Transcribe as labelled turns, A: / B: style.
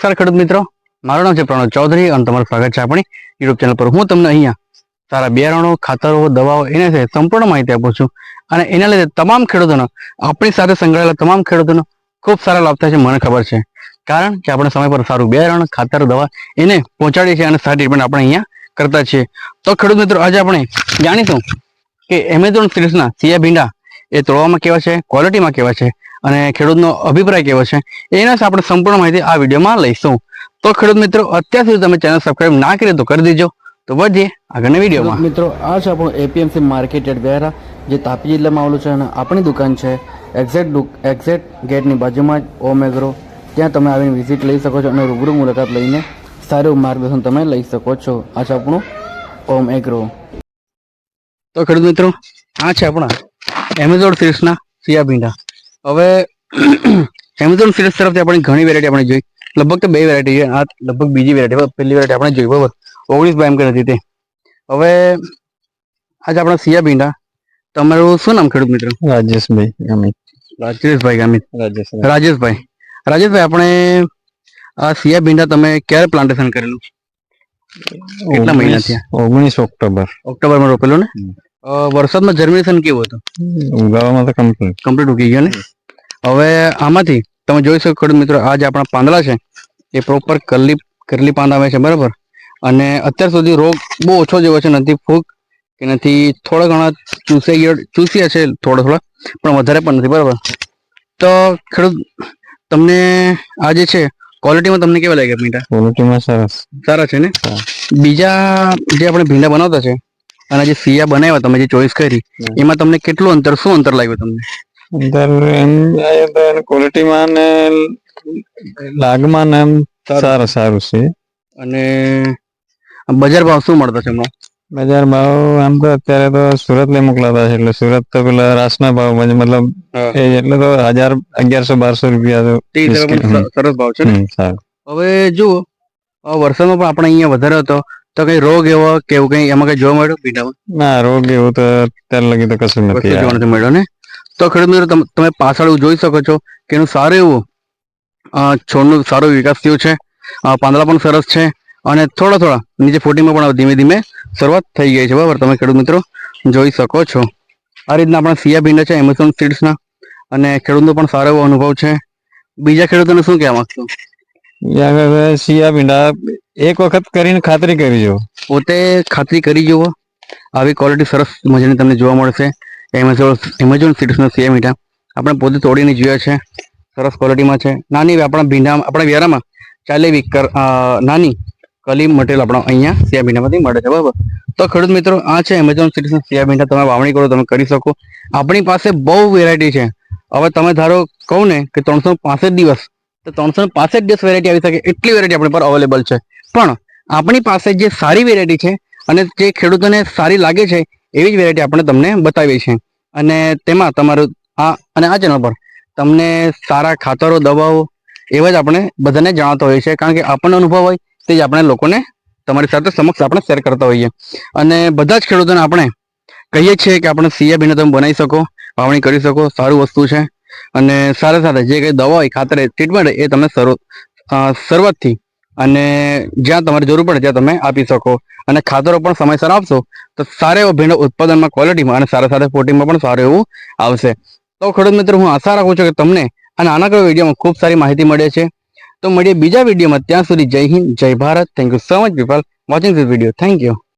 A: નમસ્કાર ખેડૂત મિત્રો. મારું નામ છે પ્રણવ ચૌધરી અને તમારું સ્વાગત છે આપણી યુટ્યુબ ચેનલ પર. હું તમને અહીંયા સારા બિયારણો, ખાતરો, દવાઓ એને સંપૂર્ણ માહિતી આપું છું અને એના લીધે તમામ ખેડૂતોનો, આપણી સાથે સંકળાયેલા તમામ ખેડૂતોનો ખૂબ સારા લાભ થાય છે મને ખબર છે. કારણ કે આપણે સમય પર સારું બિયારણ, ખાતર, દવા એને પહોંચાડીએ છીએ અને સારી ટ્રીટમેન્ટ આપણે અહીંયા કરતા છીએ. તો ખેડૂત મિત્રો, આજે આપણે જાણીશું કે એમેઝોન સિરીઝના સિયા ભીંડા એ તોડવામાં કેવા છે, ક્વોલિટીમાં કેવા છે અને ખેડૂતનો અભિપ્રાય કેવો છે એના આપણે સંપૂર્ણ માહિતી આ વિડીયોમાં લઈશું. તો ખેડૂત મિત્રો અત્યાર સુધી તમે ચેનલ સબસ્ક્રાઈબ ના કરી તો કરી દેજો. તો વધીએ આગળના વિડીયોમાં.
B: મિત્રો આ છે આપણું એપીએમસી માર્કેટ એટ વેરા જે તાપી જિલ્લામાં આવેલું છે અને આપણી દુકાન છે. એક્ઝેક્ટ એક્ઝેક્ટ ગેટની બાજુમાં જ ઓમ એગ્રો ત્યાં તમે આવીને વિઝિટ લઈ શકો છો અને રૂબરૂ મુલાકાત લઈને સારું માર્ગદર્શન તમે લઈ શકો છો. આ છે આપણું ઓમ એગ્રો
A: તો ખેડૂત મિત્રો આ છે આપણા એમેઝોન સિરીઝના સિયા ભીંડા હવે એમેઝોન સિરીઝ તરફથી આપણે ઘણી વેરાયટી આપણે જોઈ. લગભગ તો બે વેરાયટી છે. આ લગભગ બીજી વેરાયટી પહેલી વેરાયટી આપણે જોઈ બરાબર? ઓગણીસ બાય એમ કે હતી તે. હવે આજે આપણા સિયા ભીંડા. તમારું શું નામ ખેડૂત મિત્ર?
B: રાજેશભાઈ અમિત
A: રાજેશભાઈ
B: રાજેશ
A: રાજેશભાઈ. રાજેશભાઈ. આપણે આ સિયા ભીંડા તમે ક્યારે પ્લાન્ટેશન કરેલું? કેટલા મહિના થયા?
B: ઓગણીસ ઓક્ટોબર.
A: ઓક્ટોબરમાં રોપેલું ને? વરસાદમાં જર્મિનેશન કેવું હતું?
B: ઉગાવામાં તો કમ્પ્લીટ
A: કમ્પ્લીટ ઉગી ગયો ને? હવે આમાંથી તમે જોઈ શકો ખેડૂત મિત્રો આ જે આપણા પાંદડા છે એ પ્રોપર કરલી કરલી પાંદડા આવે છે બરાબર? અને અત્યાર સુધી રોગ બહુ ઓછો જેવો છે નથી ફૂગ કે નથી થોડા ઘણા ચૂસ્યા ચૂસ્યા છે થોડા થોડા પણ વધારે પણ નથી બરાબર? તો ખેડૂત તમને આ જે છે ક્વોલિટીમાં તમને કેવા લાગ્યા મીઠા?
B: ક્વોલિટીમાં સરસ.
A: સારા છે ને? બીજા જે આપણે ભીંડા બનાવતા છે અને જે સિયા બનાવ્યા તમે જે ચોઈસ કરી એમાં તમને કેટલું અંતર શું અંતર લાગ્યું તમને?
B: અંદર એમ તો ક્વોલિટીમાં ને લાગમાં ને એમ સારું. સારું છે.
A: અને બજાર ભાવ શું મળતા છે હમણાં?
B: બજાર ભાવ આમ તો અત્યારે તો સુરત લઈ મોકલાતા છે એટલે સુરત તો પેલા રાસના ભાવ મતલબ એ એટલે તો હજાર અગિયારસો બારસો રૂપિયા તો
A: સરસ ભાવ છે
B: સારું.
A: હવે જુઓ વરસાદમાં પણ આપણે અહીંયા વધારે હતો તો કઈ રોગ એવો કે એવું કઈ એમાં કઈ જોવા મળ્યો? પીઠામાં
B: ના રોગ એવો તો અત્યારે લગી તો કશું નથી
A: જોવા નથી મળ્યો ને? તો ખેડૂત મિત્રો તમે પાછળ જોઈ શકો છો કે એનું સારું એવું છોડનું સારો વિકાસ થયો છે. પાંદડા પણ સરસ છે અને થોડા થોડા નીચે ફૂટીમાં પણ ધીમે ધીમે શરૂઆત થઈ ગઈ છે. બરાબર? તમે ખેડૂત મિત્રો જોઈ શકો છો. આ રીતના આપણા સિયા ભીંડા છે એમેઝોન સીડ્સના. અને ખેડૂતનો પણ સારો એવો અનુભવ છે. બીજા ખેડૂતોને શું કહેવા માંગશો?
B: સિયા ભીંડા એક વખત કરીને ખાતરી કરી જુઓ.
A: પોતે ખાતરી કરી જુઓ. આવી ક્વોલિટી સરસ મજાની તમને જોવા મળશે. એમેઝોન એમેઝોન સીડ્સના સિયા મીઠા આપણે પોતે તોડીને જોયા છે. સરસ ક્વોલિટીમાં છે. નાની આપણા ભીંડા, આપણા વ્યારામાં ચાલે વિકર નાની કલી મટીરિયલ આપણા અહીંયા સિયા ભીંડામાંથી મળે છે. બરાબર? તો ખેડૂત મિત્રો, આ છે એમેઝોન સીડ્સના સિયા ભીંડા તમે વાવણી કરો, તમે કરી શકો. આપણી પાસે બહુ વેરાયટી છે. હવે તમે ધારો કહું ને કે ત્રણસો દિવસ, તો ત્રણસો દિવસ વેરાયટી આવી શકે. એટલી વેરાયટી આપણી પર અવેલેબલ છે. પણ આપણી પાસે જે સારી વેરાયટી છે અને જે ખેડૂતોને સારી લાગે છે એવી જ વેરાયટી આપણે તમને બતાવી છે. અને તેમાં તમારું આ અને આ ચેનલ પર તમને સારા ખાતરો, દવાઓ એવા જ આપણે બધાને જણાવતા હોઈએ છીએ. કારણ કે આપણને અનુભવ હોય તે જ આપણે લોકોને તમારી સાથે સમક્ષ આપણે શેર કરતા હોઈએ. અને બધા જ ખેડૂતોને આપણે કહીએ છીએ કે આપણે સિયા ભીને તમે બનાવી શકો, વાવણી કરી શકો, સારું વસ્તુ છે. અને સાથે સાથે જે કંઈ દવા હોય, ખાતર ટ્રીટમેન્ટ એ તમે શરૂ શરૂઆતથી અને જ્યાં તમારે જરૂર પડે ત્યાં તમે આપી શકો. અને ખાતરો પણ સમયસર આપશો, તો સારા એવો ભીંડો ઉત્પાદનમાં ક્વોલિટીમાં અને સારા સાથે પ્રોટીનમાં પણ સારું એવું આવશે. તો ખેડૂત મિત્રો, હું આશા રાખું છું કે તમને આ નાનકડો વિડીયોમાં ખૂબ સારી માહિતી મળે છે. તો મળીએ બીજા વિડીયોમાં, ત્યાં સુધી Jai Hind, Jai Bharat. Thank you so much people watching this video thank you